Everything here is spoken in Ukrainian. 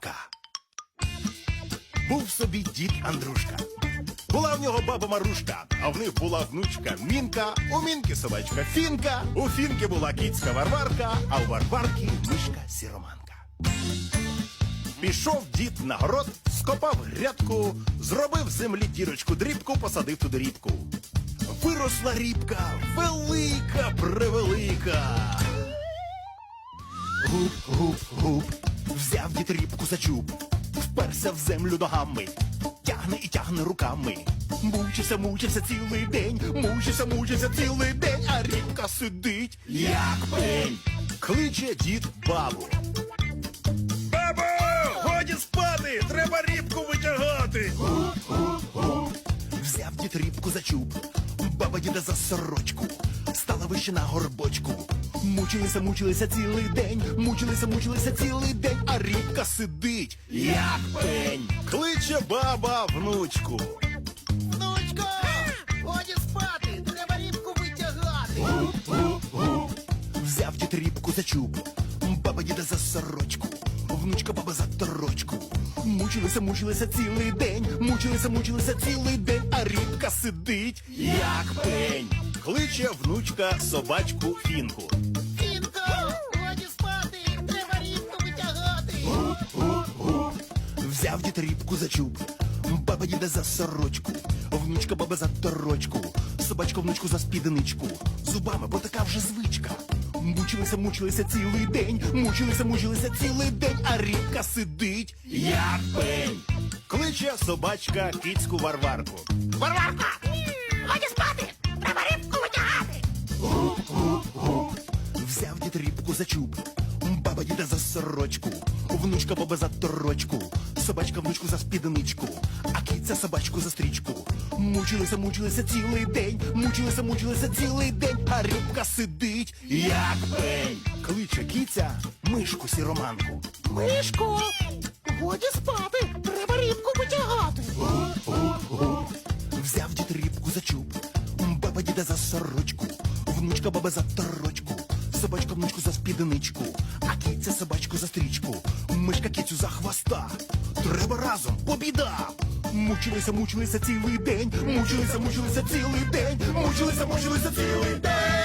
Рібка. Був собі дід Андрушка. Була в нього баба Марушка, а в них була внучка Мінка, у Мінки собачка Фінка, у Фінки була кіцька Варварка, а у Варварки мишка Сіроманка. Пішов дід на город, скопав грядку, зробив в землі дірочку дрібку, посадив туди рібку. Виросла рібка, велика, превелика. Гуп, гуп, гуп, взяв дід рібку за чуб, вперся в землю ногами, тягне і тягне руками. Мучився, мучився цілий день, мучився, мучився цілий день, а рібка сидить, як пень. Кличе дід бабу. Бабо, годі спати, треба рібку витягати. Взяв дід рібку за чуб, баба діда за сорочку, стала вище на горбочку. Мучилися, мучилися цілий день, мучилися, мучилися цілий день, а рібка сидить, як пень. Кличе баба внучку. Внучко, годі спати, треба рібку витягати. Взяв дід рібку за чуб, баба діда за сорочку, внучка баба за торочку. Мучилися, мучилися цілий день, мучилися, мучилися цілий день, а рібка сидить, як пень. Кличе внучка собачку фінку. Взяв дід рібку за чуб, баба діда за сорочку, внучка баба за торочку, собачка внучку за спідничку, зубами, бо така вже звичка. Мучилися, мучилися цілий день, мучилися, мучилися цілий день, а рібка сидить, як пень. Кличе собачка кіцьку Варварку. Варварка, годі спати, треба рібку витягати. Взяв дід рібку за чуб, баба діда за сорочку, внучка баба за торочку, собачка внучку за спідничку, а киця собачку за стрічку. Мучилися, мучилися цілий день, мучилися, мучилися цілий день, а рибка сидить, як пень. Кличе киця мишку сіроманку. Мишко, годі спати, треба рібку витягати. Взяв дід рибку за чуб, баба діда за сорочку, внучка баба за торочку, собачка внучку за спідничку, а кіця собачку за стрічку, мишка кіцю за хвоста. Треба разом, побіда! Мучилися, мучилися цілий день, мучилися, мучилися цілий день, мучилися, мучилися цілий день.